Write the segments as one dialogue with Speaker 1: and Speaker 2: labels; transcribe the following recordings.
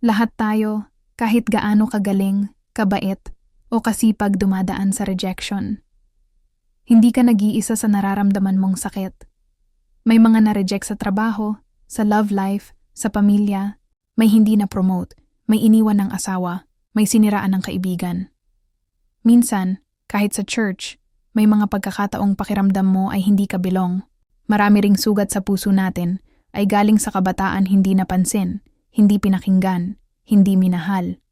Speaker 1: Lahat tayo, kahit gaano kagaling, kabait, o kasipag dumadaan sa rejection. Hindi ka nag-iisa sa nararamdaman mong sakit. May mga na-reject sa trabaho, sa love life, sa pamilya, may hindi na-promote, may iniwan ng asawa, may siniraan ng kaibigan. Minsan, kahit sa church, may mga pagkakataong pakiramdam mo ay hindi ka belong. Marami ring sugat sa puso natin ay galing sa kabataan hindi napansin, hindi pinakinggan, hindi minahal.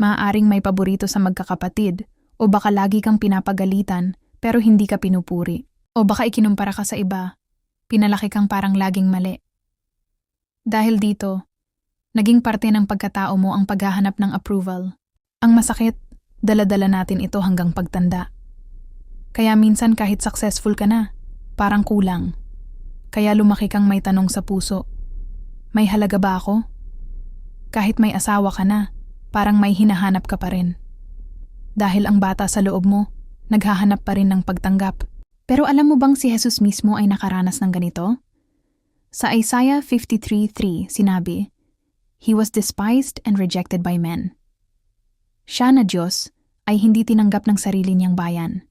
Speaker 1: Maaaring may paborito sa magkakapatid o baka lagi kang pinapagalitan pero hindi ka pinupuri. O baka ikinumpara ka sa iba, pinalaki kang parang laging mali. Dahil dito, naging parte ng pagkatao mo ang paghahanap ng approval. Ang masakit, daladala natin ito hanggang pagtanda. Kaya minsan kahit successful ka na, parang kulang. Kaya lumaki kang may tanong sa puso. May halaga ba ako? Kahit may asawa ka na, parang may hinahanap ka pa rin. Dahil ang bata sa loob mo, naghahanap pa rin ng pagtanggap. Pero alam mo bang si Jesus mismo ay nakaranas ng ganito? Sa Isaiah 53.3 sinabi, He was despised and rejected by men. Siya na Diyos ay hindi tinanggap ng sarili niyang bayan.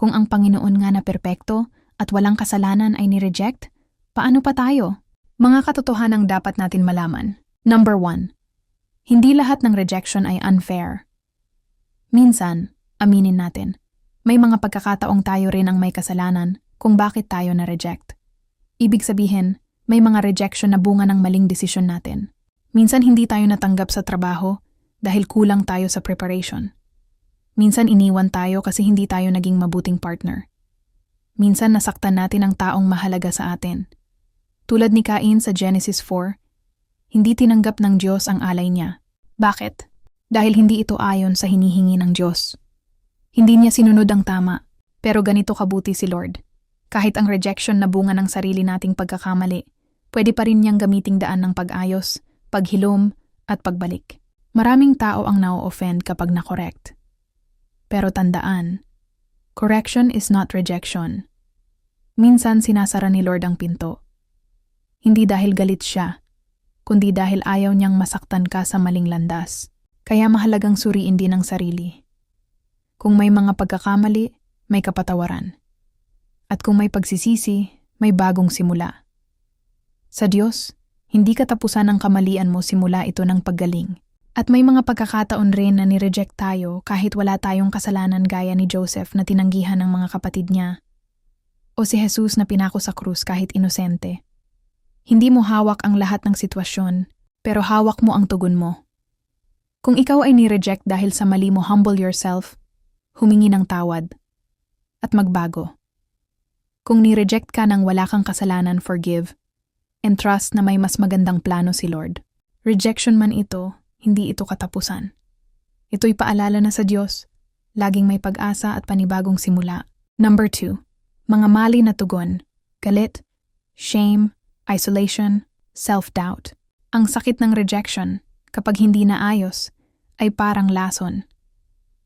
Speaker 1: Kung ang Panginoon nga na perpekto at walang kasalanan ay ni-reject, paano pa tayo? Mga katotohanang dapat natin malaman. Number 1. Hindi lahat ng rejection ay unfair. Minsan, aminin natin, may mga pagkakataong tayo rin ang may kasalanan kung bakit tayo na-reject. Ibig sabihin, may mga rejection na bunga ng maling desisyon natin. Minsan hindi tayo natanggap sa trabaho dahil kulang tayo sa preparation. Minsan iniwan tayo kasi hindi tayo naging mabuting partner. Minsan nasaktan natin ang taong mahalaga sa atin. Tulad ni Cain sa Genesis 4, hindi tinanggap ng Diyos ang alay niya. Bakit? Dahil hindi ito ayon sa hinihingi ng Diyos. Hindi niya sinunod ang tama, pero ganito kabuti si Lord. Kahit ang rejection na bunga ng sarili nating pagkakamali, pwede pa rin niyang gamiting daan ng pag-ayos, paghilom, at pagbalik. Maraming tao ang na-offend kapag na-correct. Pero tandaan, correction is not rejection. Minsan sinasara ni Lord ang pinto. Hindi dahil galit siya, kundi dahil ayaw niyang masaktan ka sa maling landas. Kaya mahalagang suriin din ang sarili. Kung may mga pagkakamali, may kapatawaran. At kung may pagsisisi, may bagong simula. Sa Diyos, hindi katapusan ng kamalian mo simula ito ng paggaling. At may mga pagkakataon rin na nireject tayo kahit wala tayong kasalanan gaya ni Joseph na tinanggihan ng mga kapatid niya. O si Jesus na pinako sa krus kahit inosente. Hindi mo hawak ang lahat ng sitwasyon, pero hawak mo ang tugon mo. Kung ikaw ay nireject dahil sa mali mo, humble yourself, humingi ng tawad, at magbago. Kung nireject ka ng wala kang kasalanan, forgive, and trust na may mas magandang plano si Lord. Rejection man ito, hindi ito katapusan. Ito'y paalala na sa Diyos, laging may pag-asa at panibagong simula. Number 2. Mga mali na tugon, galit, shame, isolation, self-doubt. Ang sakit ng rejection, kapag hindi naayos, ay parang lason.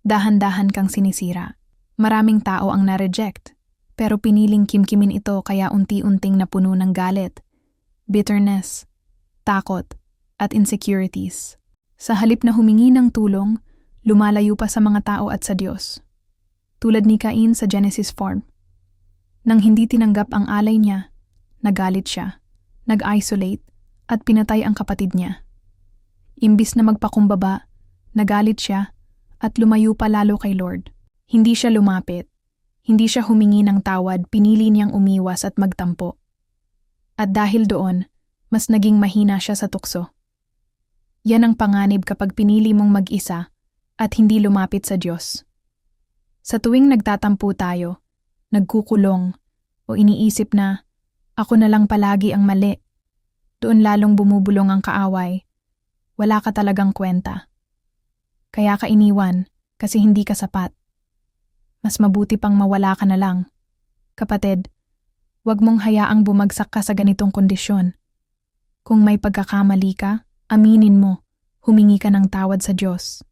Speaker 1: Dahan-dahan kang sinisira. Maraming tao ang na-reject, pero piniling kimkimin ito kaya unti-unting napuno ng galit, bitterness, takot, at insecurities. Sa halip na humingi ng tulong, lumalayo pa sa mga tao at sa Diyos. Tulad ni Cain sa Genesis 4. Nang hindi tinanggap ang alay niya, nagalit siya, nag-isolate, at pinatay ang kapatid niya. Imbis na magpakumbaba, nagalit siya, at lumayo pa lalo kay Lord. Hindi siya lumapit, hindi siya humingi ng tawad, pinili niyang umiwas at magtampo. At dahil doon, mas naging mahina siya sa tukso. Yan ang panganib kapag pinili mong mag-isa at hindi lumapit sa Diyos. Sa tuwing nagtatampo tayo, nagkukulong, o iniisip na, ako na lang palagi ang mali, doon lalong bumubulong ang kaaway, wala ka talagang kwenta. Kaya ka iniwan kasi hindi ka sapat. Mas mabuti pang mawala ka na lang. Kapatid, huwag mong hayaang bumagsak ka sa ganitong kondisyon. Kung may pagkakamali ka, Aminin mo, humingi ka ng tawad sa Diyos.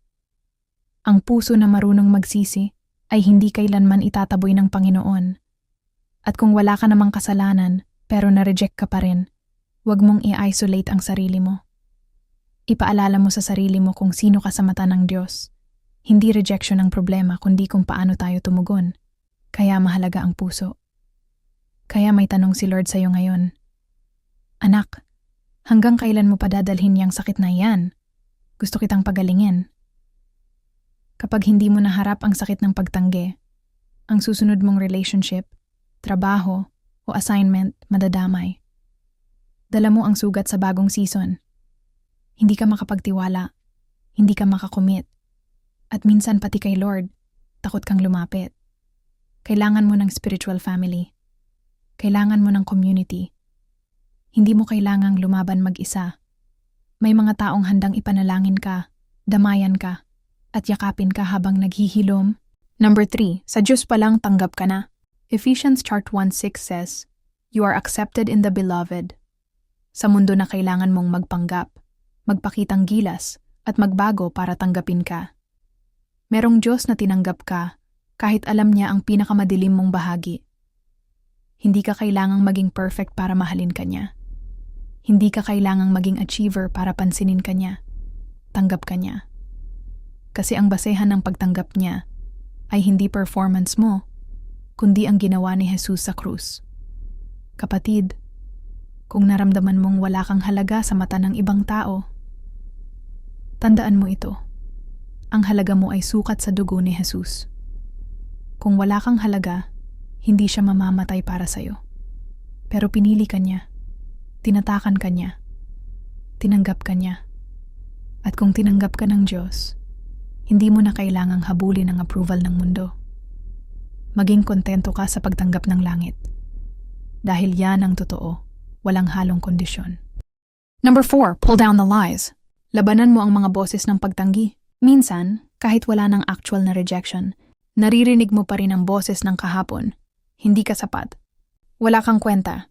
Speaker 1: Ang puso na marunong magsisi ay hindi kailanman itataboy ng Panginoon. At kung wala ka namang kasalanan pero na-reject ka pa rin, huwag mong i-isolate ang sarili mo. Ipaalala mo sa sarili mo kung sino ka sa mata ng Diyos. Hindi rejection ang problema, kundi kung paano tayo tumugon. Kaya mahalaga ang puso. Kaya may tanong si Lord sa'yo ngayon. Anak, hanggang kailan mo padadalhin yang sakit na yan? Gusto kitang pagalingin. Kapag hindi mo naharap ang sakit ng pagtanggi, ang susunod mong relationship, trabaho, o assignment madadamay. Dala mo ang sugat sa bagong season. Hindi ka makapagtiwala, hindi ka makakomit, at minsan pati kay Lord, takot kang lumapit. Kailangan mo ng spiritual family. Kailangan mo ng community. Hindi mo kailangang lumaban mag-isa. May mga taong handang ipanalangin ka, damayan ka, at yakapin ka habang naghihilom. Number 3. Sa Diyos pa lang tanggap ka na. Ephesians chart 1.6 says, You are accepted in the beloved. Sa mundo na kailangan mong magpanggap, magpakitang gilas, at magbago para tanggapin ka. Merong Diyos na tinanggap ka kahit alam niya ang pinakamadilim mong bahagi. Hindi ka kailangang maging perfect para mahalin ka niya. Hindi ka kailangang maging achiever para pansinin ka niya. Tanggap ka niya. Kasi ang basehan ng pagtanggap niya ay hindi performance mo, kundi ang ginawa ni Jesus sa krus. Kapatid, kung naramdaman mong wala kang halaga sa mata ng ibang tao, tandaan mo ito. Ang halaga mo ay sukat sa dugo ni Jesus. Kung wala kang halaga, hindi siya mamamatay para sa'yo. Pero pinili ka niya, tinatakan ka niya, tinanggap ka niya. At kung tinanggap ka ng Diyos, hindi mo na kailangang habulin ang approval ng mundo. Maging kontento ka sa pagtanggap ng langit. Dahil yan ang totoo, walang halong kondisyon. Number 4, pull down the lies. Labanan mo ang mga boses ng pagtanggi. Minsan, kahit wala ng actual na rejection, naririnig mo pa rin ang boses ng kahapon. Hindi ka sapat. Wala kang kwenta.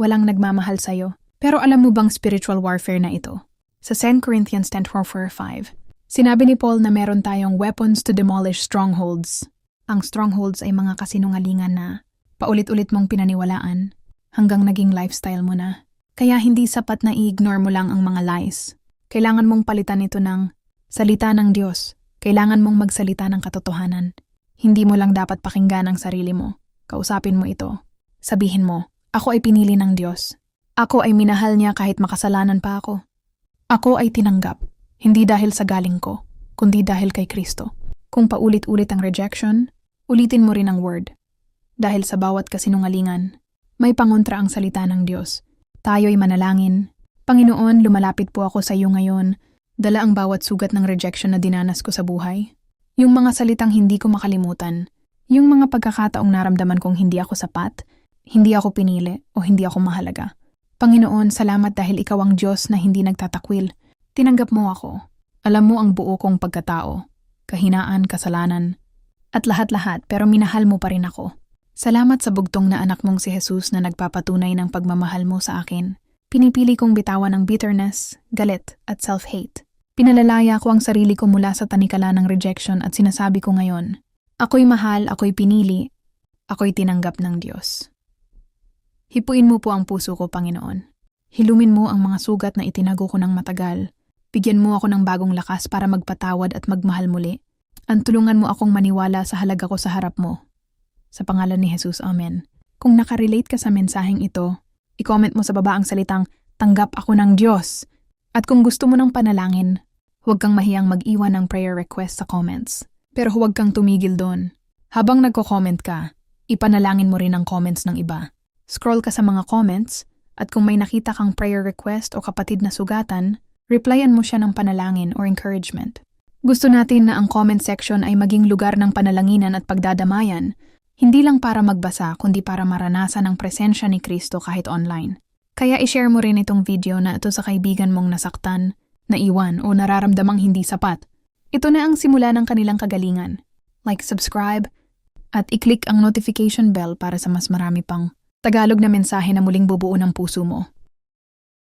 Speaker 1: Walang nagmamahal sa'yo. Pero alam mo bang spiritual warfare na ito? Sa 2 Corinthians 10.4-5, Sinabi ni Paul na meron tayong weapons to demolish strongholds. Ang strongholds ay mga kasinungalingan na paulit-ulit mong pinaniwalaan hanggang naging lifestyle mo na. Kaya hindi sapat na i-ignore mo lang ang mga lies. Kailangan mong palitan ito ng salita ng Diyos. Kailangan mong magsalita ng katotohanan. Hindi mo lang dapat pakinggan ang sarili mo. Kausapin mo ito. Sabihin mo, ako ay pinili ng Diyos. Ako ay minahal niya kahit makasalanan pa ako. Ako ay tinanggap hindi dahil sa galing ko, kundi dahil kay Kristo. Kung paulit-ulit ang rejection, ulitin mo rin ang word. Dahil sa bawat kasinungalingan, may pangontra ang salita ng Diyos. Tayo'y manalangin. Panginoon, lumalapit po ako sa iyo ngayon. Dala ang bawat sugat ng rejection na dinanas ko sa buhay. Yung mga salitang hindi ko makalimutan. Yung mga pagkakataong naramdaman kong hindi ako sapat, hindi ako pinili, o hindi ako mahalaga. Panginoon, salamat dahil ikaw ang Diyos na hindi nagtatakwil Tinanggap mo ako. Alam mo ang buo kong pagkatao, kahinaan, kasalanan, at lahat-lahat pero minahal mo pa rin ako. Salamat sa bugtong na anak mong si Jesus na nagpapatunay ng pagmamahal mo sa akin. Pinipili kong bitawan ng bitterness, galit, at self-hate. Pinalalaya ko ang sarili ko mula sa tanikala ng rejection at sinasabi ko ngayon, Ako'y mahal, ako'y pinili, ako'y tinanggap ng Diyos. Hipuin mo po ang puso ko, Panginoon. Hilumin mo ang mga sugat na itinago ko ng matagal Bigyan mo ako ng bagong lakas para magpatawad at magmahal muli. Antulungan mo akong maniwala sa halaga ko sa harap mo. Sa pangalan ni Jesus, Amen. Kung nakarelate ka sa mensaheng ito, i-comment mo sa baba ang salitang, Tanggap ako ng Diyos. At kung gusto mo ng panalangin, huwag kang mahiyang mag-iwan ng prayer request sa comments. Pero huwag kang tumigil doon. Habang nagko-comment ka, ipanalangin mo rin ang comments ng iba. Scroll ka sa mga comments, at kung may nakita kang prayer request o kapatid na sugatan, replyan mo siya ng panalangin or encouragement. Gusto natin na ang comment section ay maging lugar ng panalanginan at pagdadamayan, hindi lang para magbasa kundi para maranasan ang presensya ni Kristo kahit online. Kaya i-share mo rin itong video na ito sa kaibigan mong nasaktan, naiwan o nararamdamang hindi sapat. Ito na ang simula ng kanilang kagalingan. Like, subscribe, at i-click ang notification bell para sa mas marami pang Tagalog na mensahe na muling bubuo ng puso mo.